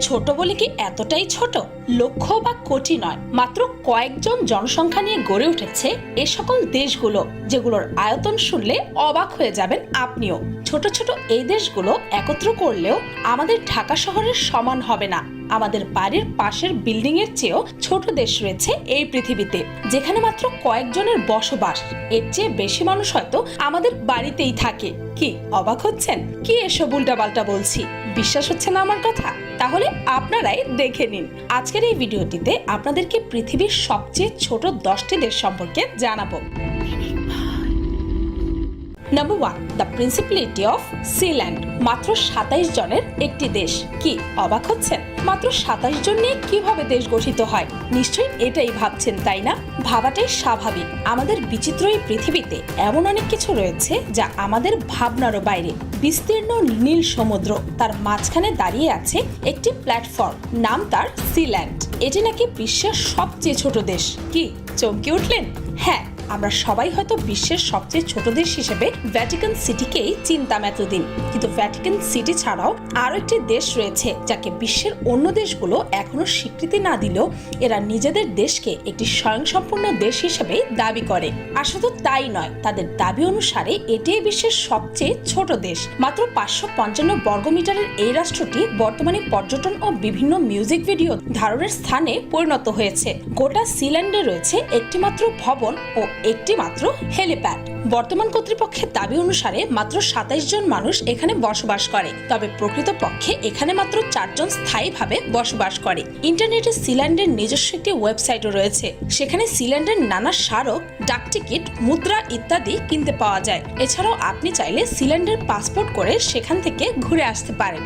ছোট বলে কি এতটাই ছোট? লক্ষ্য বা কোটি নয়, মাত্র কয়েকজন জনসংখ্যা নিয়ে গড়ে উঠেছে এ সকল দেশগুলো, যেগুলোর আয়তন শুনলে অবাক হয়ে যাবেন আপনিও। ছোট ছোট এই দেশগুলো একত্র করলেও আমাদের ঢাকা শহরের সমান হবে না। আমাদের বাড়ির পাশের বিল্ডিং এর চেয়েও ছোট দেশ রয়েছে এই পৃথিবীতে, যেখানে মাত্র কয়েকজনের বসবাস। এর চেয়ে বেশি মানুষ হয়তো আমাদের বাড়িতেই থাকে। কি, অবাক হচ্ছেন? কি এসব উল্টাপাল্টা বলছি? বিশ্বাস হচ্ছে না আমার কথা? তাহলে আপনারাই দেখে নিন। আজকের এই ভিডিওটিতে আপনাদেরকে পৃথিবীর সবচেয়ে ছোট দশটি দেশ সম্পর্কে জানাব। Number one the principality of Sealand মাত্র সাতাইশ জনের একটি দেশ। কি অবাক হচ্ছেন? মাত্র সাতাশ জন নিয়ে কীভাবে দেশ গঠিত হয়? নিশ্চয়ই এটাই ভাবছেন, তাই না? ভাবাটাই স্বাভাবিক। আমাদের বিচিত্র এই পৃথিবীতে এমন অনেক কিছু রয়েছে যা আমাদের ভাবনারও বাইরে। বিস্তীর্ণ নীল সমুদ্র তার মাঝখানে দাঁড়িয়ে আছে একটি প্ল্যাটফর্ম। নাম তার সিল্যান্ড এটি নাকি বিশ্বের সবচেয়ে ছোট দেশ। কি, চমকে উঠলেন? হ্যাঁ আমরা সবাই হয়তো বিশ্বের সবচেয়ে ছোট দেশ হিসেবে ভ্যাটিকান সিটিকেই চিনতাম এতদিন। কিন্তু ভ্যাটিকান সিটি ছাড়াও আরও একটি দেশ রয়েছে, যাকে বিশ্বের অন্য দেশগুলো এখনও স্বীকৃতি না দিলেও এরা নিজেদের দেশকে একটি স্বয়ংসম্পূর্ণ দেশ হিসেবে দাবি করে। আর শুধু তাই নয়, তাদের দাবি অনুসারে এটিই বিশ্বের সবচেয়ে ছোট দেশ। মাত্র পাঁচশো পঞ্চান্ন বর্গমিটারের এই রাষ্ট্রটি বর্তমানে পর্যটন ও বিভিন্ন মিউজিক ভিডিও ধারণের স্থানে পরিণত হয়েছে। গোটা সিল্যান্ডে রয়েছে একটিমাত্র ভবন ও একটি মাত্র হেলিপ্যাড। বর্তমান কর্তৃপক্ষের দাবি অনুসারে মাত্র সাতাইশ জন মানুষ এখানে বসবাস করে। তবে প্রকৃতপক্ষে এখানে মাত্র চারজন স্থায়ীভাবে বসবাস করে। ইন্টারনেটে সিল্যান্ডের নিজস্ব একটি ওয়েবসাইটও রয়েছে। সেখানে সিল্যান্ডের নানা স্মারক, ডাক টিকিট, মুদ্রা ইত্যাদি কিনতে পাওয়া যায়। এছাড়াও আপনি চাইলে সিল্যান্ডের পাসপোর্ট করে সেখান থেকে ঘুরে আসতে পারেন।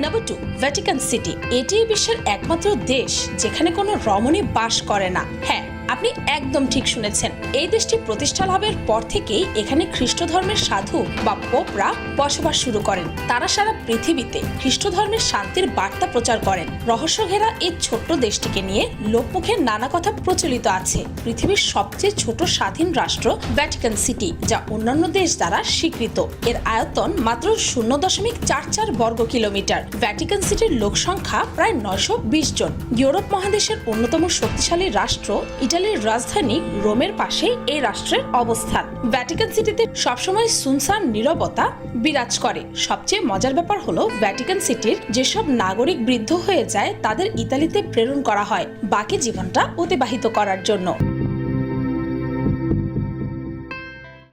Number two, Vatican City. এটি বিশ্বের একমাত্র দেশ যেখানে কোনো রমণী বাস করে না। হ্যাঁ আপনি একদম ঠিক শুনেছেন। এই দেশটি প্রতিষ্ঠা লাভের পর থেকেই এখানে খ্রিস্ট ধর্মের সাধু বা পোপরা বসবাস শুরু করেন। তারা সারা পৃথিবীতে খ্রিস্ট ধর্মের শান্তির বার্তা প্রচার করেন। রহস্য ঘেরা এই ছোট্ট দেশটিকে নিয়ে লোকমুখে নানা কথা প্রচলিত আছে। পৃথিবীর সবচেয়ে ছোট স্বাধীন রাষ্ট্র ভ্যাটিকান সিটি, যা অন্যান্য দেশ দ্বারা স্বীকৃত। এর আয়তন মাত্র শূন্য দশমিক চার চার বর্গ কিলোমিটার। ভ্যাটিকান সিটির লোক সংখ্যা প্রায় নয়শো বিশ জন। ইউরোপ মহাদেশের অন্যতম শক্তিশালী রাষ্ট্র ইটালির রাজধানী রোমের পাশে এই রাষ্ট্রের অবস্থান। ভ্যাটিকান সিটিতে সবসময় সুনসান নীরবতা বিরাজ করে। সবচেয়ে মজার ব্যাপার হলো, ভ্যাটিকান সিটির যেসব নাগরিক বৃদ্ধ হয়ে যায়, তাদের ইতালিতে প্রেরণ করা হয় বাকি জীবনটা অতিবাহিত করার জন্য।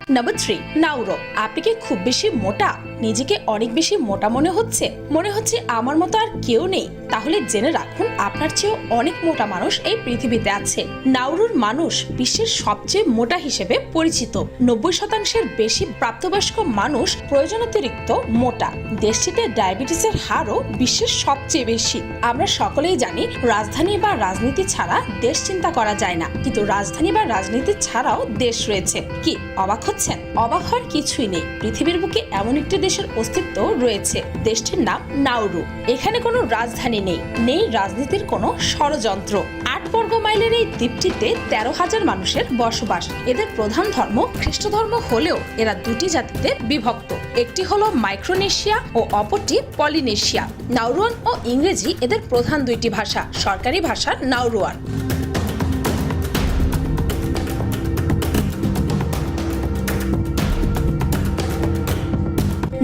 Number three, Nauru. আপনি কি খুব বেশি মোটা? নিজেকে অনেক বেশি মোটা মনে হচ্ছে? মনে হচ্ছে আমার মতো আর কেউ নেই। তাহলে জেনে রাখুন, আপনার চেয়েও অনেক মোটা মানুষ এই পৃথিবীতে আছে। নাউরুর মানুষ বিশ্বের সবচেয়ে মোটা হিসেবে পরিচিত। নব্বই শতাংশের বেশি প্রাপ্তবয়স্ক মানুষ প্রয়োজন অতিরিক্ত মোটা। দেশটিতে ডায়াবেটিসের হারও বিশ্বের সবচেয়ে বেশি। আমরা সকলেই জানি, রাজধানী বা রাজনীতি ছাড়া দেশ চিন্তা করা যায় না। কিন্তু রাজধানী বা রাজনীতি ছাড়াও দেশ রয়েছে। কি, অবাক হচ্ছেন? অবাক হওয়ার কিছুই নেই। পৃথিবীর বুকে এমন একটি দেশের অস্তিত্ব রয়েছে। দেশটির নাম নাউরু এখানে কোনো রাজধানী নেই নেই রাজনীতির কোনো ষড়যন্ত্র। আট বর্গ মাইলের এই দ্বীপটিতে তেরো হাজার মানুষের বসবাস। এদের প্রধান ধর্ম খ্রিস্ট ধর্ম হলেও এরা দুটি জাতিতে বিভক্ত। একটি হলো মাইক্রোনেশিয়া ও অপরটি পলিনেশিয়া। নাউরুয়ান ও ইংরেজি এদের প্রধান দুইটি ভাষা, সরকারি ভাষা নাউরুয়ান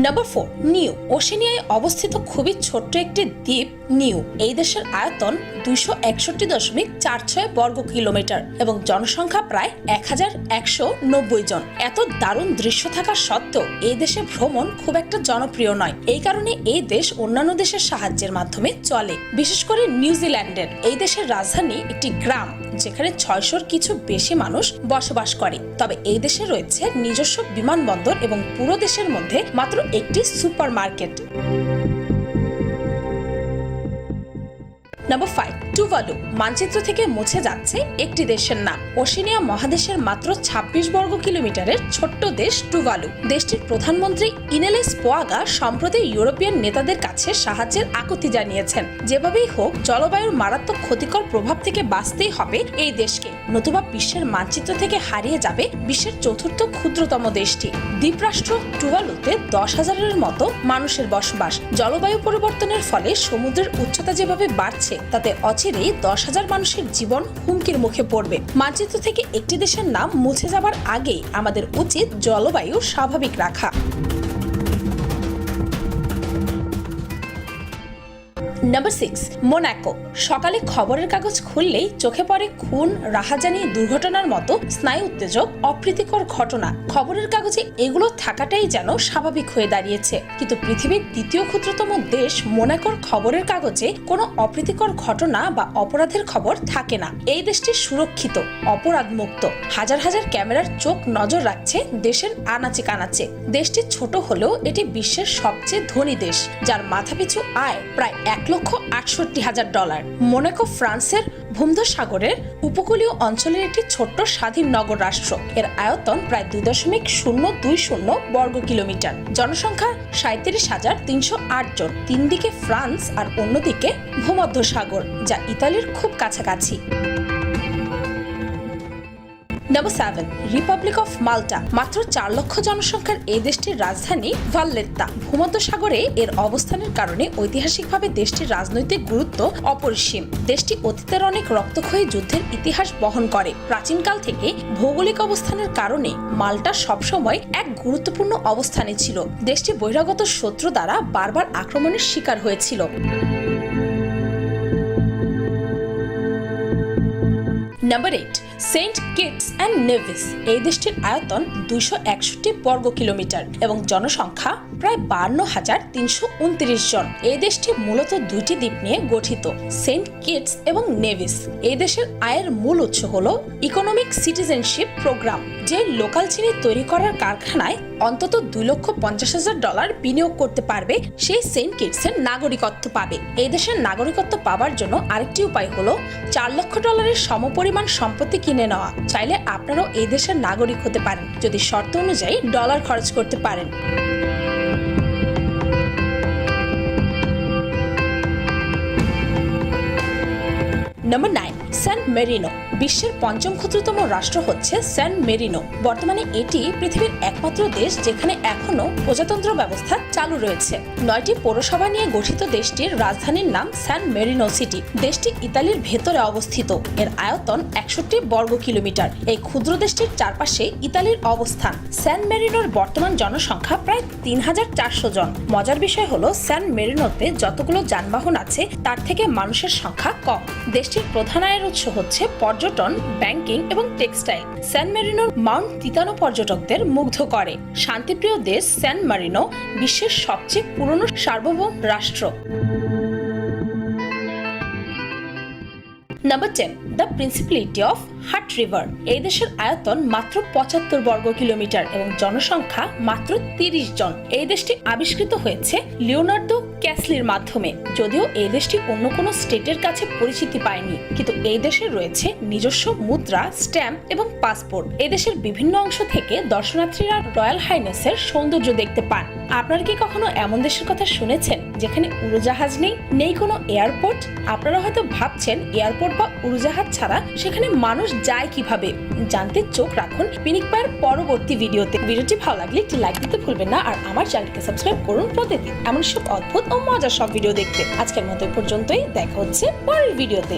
নাম্বার ফোর নিউ ওশেনিয়ায় অবস্থিত খুবই ছোট্ট একটি দ্বীপ নিউ এই দেশের আয়তন দুশো একষট্টি দশমিক চার ছয় বর্গ কিলোমিটার এবং জনসংখ্যা প্রায় এক হাজার একশো নব্বই জন। এত দারুণ দৃশ্য থাকা সত্ত্বেও এই দেশে ভ্রমণ খুব একটা জনপ্রিয় নয়। এই কারণে এই দেশ অন্যান্য দেশের সাহায্যের মাধ্যমে চলে। বিশেষ করে নিউজিল্যান্ডের এই দেশের রাজধানী একটি গ্রাম, যেখানে ছয়শোর কিছু বেশি মানুষ বসবাস করে। তবে এই দেশে রয়েছে নিজস্ব বিমানবন্দর এবং পুরো দেশের মধ্যে মাত্র একটি supermarket number five Tuvalu মানচিত্র থেকে মুছে যাচ্ছে একটি দেশের নাম। ওশেনিয়া মহাদেশের মাত্র ২৬ বর্গ কিলোমিটারের ছোট্ট দেশ টুভালু দেশটির প্রধানমন্ত্রী ইনেলেস পোয়াগা সম্প্রতি ইউরোপিয়ান নেতাদের কাছে সাহায্যের আকুতি জানিয়েছেন। যেভাবেই হোক, জলবায়ুর মারাত্মক ক্ষতিকর প্রভাব থেকে বাঁচতেই হবে এই দেশকে। নতুবা বিশ্বের মানচিত্র থেকে হারিয়ে যাবে বিশ্বের চতুর্থ ক্ষুদ্রতম দেশটি। দ্বীপরাষ্ট্র টুভালুতে দশ হাজারের মতো মানুষের বসবাস। জলবায়ু পরিবর্তনের ফলে সমুদ্রের উচ্চতা যেভাবে বাড়ছে, তাতে অচিরেই দশ হাজার মানুষের জীবন হুমকির মুখে পড়বে। মানচিত্র থেকে একটি দেশের নাম মুছে যাবার আগেই আমাদের উচিত জলবায়ু স্বাভাবিক রাখা। নাম্বার সিক্স মোনাকো সকালে খবরের কাগজ খুললেই চোখে পড়ে খুন, রাহাজানি দুর্ঘটনার মতো স্নায়ু উত্তেজক, অপ্রীতিকর ঘটনা। খবরের কাগজে এগুলো থাকাটাই যেন স্বাভাবিক হয়ে দাঁড়িয়েছে। কিন্তু পৃথিবীর দ্বিতীয় ক্ষুদ্রতম দেশ মোনাকোর খবরের কাগজে কোনো অপ্রীতিকর ঘটনা বা অপরাধের খবর থাকে না। এই দেশটি সুরক্ষিত অপরাধ মুক্ত হাজার হাজার ক্যামেরার চোখ নজর রাখছে দেশের আনাচে কানাচে। দেশটি ছোট হলেও এটি বিশ্বের সবচেয়ে ধনী দেশ, যার মাথাপিছু আয় প্রায় এক লক্ষ আটষট্টি হাজার ডলার। মোনাকো, ফ্রান্সের ভূমধ্যসাগরের উপকূলীয় অঞ্চলের একটি ছোট্ট স্বাধীন নগর রাষ্ট্র। এর আয়তন প্রায় দুই দশমিক শূন্য দুই শূন্য বর্গ কিলোমিটার। জনসংখ্যা সাঁত্রিশ হাজার তিনশো আট জন। তিন দিকে ফ্রান্স আর অন্যদিকে ভূমধ্যসাগর, যা ইতালির খুব কাছাকাছি। Number seven republic of Malta মাত্র চার লক্ষ জনসংখ্যার এই দেশটির রাজধানী ভাল্লেত্তা ভূমধ্যসাগরে এর অবস্থানের কারণে ঐতিহাসিকভাবে দেশটির রাজনৈতিক গুরুত্ব অপরিসীম। দেশটি অতীতের অনেক রক্তক্ষয়ী যুদ্ধের ইতিহাস বহন করে। প্রাচীনকাল থেকে ভৌগোলিক অবস্থানের কারণে মাল্টা সবসময় এক গুরুত্বপূর্ণ অবস্থানে ছিল। দেশটি বহিরাগত শত্রু দ্বারা বারবার আক্রমণের শিকার হয়েছিল। Number eight Saint Kitts and Nevis এই দেশটির আয়তন দুইশো একষট্টি বর্গ কিলোমিটার এবং জনসংখ্যা প্রায় বান্ন হাজার তিনশো উনত্রিশ জন। এই দেশটি মূলত দুইটি দ্বীপ নিয়ে গঠিত, সেন্ট কিটস এবং নেভিস। এই দেশের আয়ের মূল উৎস হল ইকোনমিক সিটিজেনশিপ প্রোগ্রাম, যে লোকাল চিনি তৈরি করার কারখানায় অন্তত দুই লক্ষ পঞ্চাশ হাজার ডলার বিনিয়োগ করতে পারবে, সেই সেন্ট কিটসের নাগরিকত্ব পাবে। এই দেশের নাগরিকত্ব পাওয়ার জন্য আরেকটি উপায় হলো, চার লক্ষ ডলারের সমপরিমাণ সম্পত্তি কিনে নেওয়া। চাইলে আপনারাও এই দেশের নাগরিক হতে পারেন, যদি শর্ত অনুযায়ী ডলার খরচ করতে পারেন। Number nine San Marino. বিশ্বের পঞ্চম ক্ষুদ্রতম রাষ্ট্র হচ্ছে স্যান মেরিনো। বর্তমানে এটি পৃথিবীর একমাত্র দেশ যেখানে এখনও প্রজাতন্ত্র ব্যবস্থা চালু রয়েছে। নয়টি পৌরসভা নিয়ে গঠিত দেশটির রাজধানীর নাম স্যান মেরিনো সিটি। দেশটি ইতালির ভেতরে অবস্থিত। এর আয়তন একষট্টি বর্গ কিলোমিটার। এই ক্ষুদ্র দেশটির চারপাশে ইতালির অবস্থান। স্যান মেরিনোর বর্তমান জনসংখ্যা প্রায় তিন হাজার চারশো জন। মজার বিষয় হলো স্যান মেরিনোতে যতগুলো যানবাহন আছে, তার থেকে মানুষের সংখ্যা কম। দেশটির প্রধান আয়ের উৎস হচ্ছে পর্যটন ব্যাংকিং এবং টেক্সটাইল স্যান মেরিনোর মাউন্ট তিতানো পর্যটকদের মুগ্ধ করে। শান্তিপ্রিয় দেশ স্যান মারিনো বিশ্বের সবচেয়ে পুরনো সার্বভৌম রাষ্ট্র। Number ten the principality of Hutt River এই দেশের আয়তন মাত্র পঁচাত্তর বর্গ কিলোমিটার এবং জনসংখ্যা মাত্র তিরিশ জন। এই দেশটি আবিষ্কৃত হয়েছে লিওনার্দো ক্যাসলির মাধ্যমে। যদিও এই দেশটি অন্য কোনো স্টেটের কাছে পরিচিতি পায়নি, কিন্তু এই দেশে রয়েছে নিজস্ব মুদ্রা, স্ট্যাম্প এবং পাসপোর্ট। এই দেশের বিভিন্ন অংশ থেকে দর্শনার্থীরা রয়্যাল হাইনেসের সৌন্দর্য দেখতে পান। আপনারা কি কখনো এমন দেশের কথা শুনেছেন যেখানে উড়োজাহাজ নেই নেই কোনো এয়ারপোর্ট আপনারা হয়তো ভাবছেন এয়ারপোর্ট বা উড়োজাহাজ ছাড়া সেখানে মানুষ যায় কীভাবে? জানতে চোখ রাখুন পিনিক পায়ের পরবর্তী ভিডিওতে। ভিডিওটি ভালো লাগলে একটি লাইক দিতে ভুলবেন না আর আমার চ্যানেলকে সাবস্ক্রাইব করুন প্রতিদিন। এমন সব অদ্ভুত ও মজার সব ভিডিও দেখতে। আজকের মতো পর্যন্তই। দেখা হচ্ছে পরের ভিডিওতে।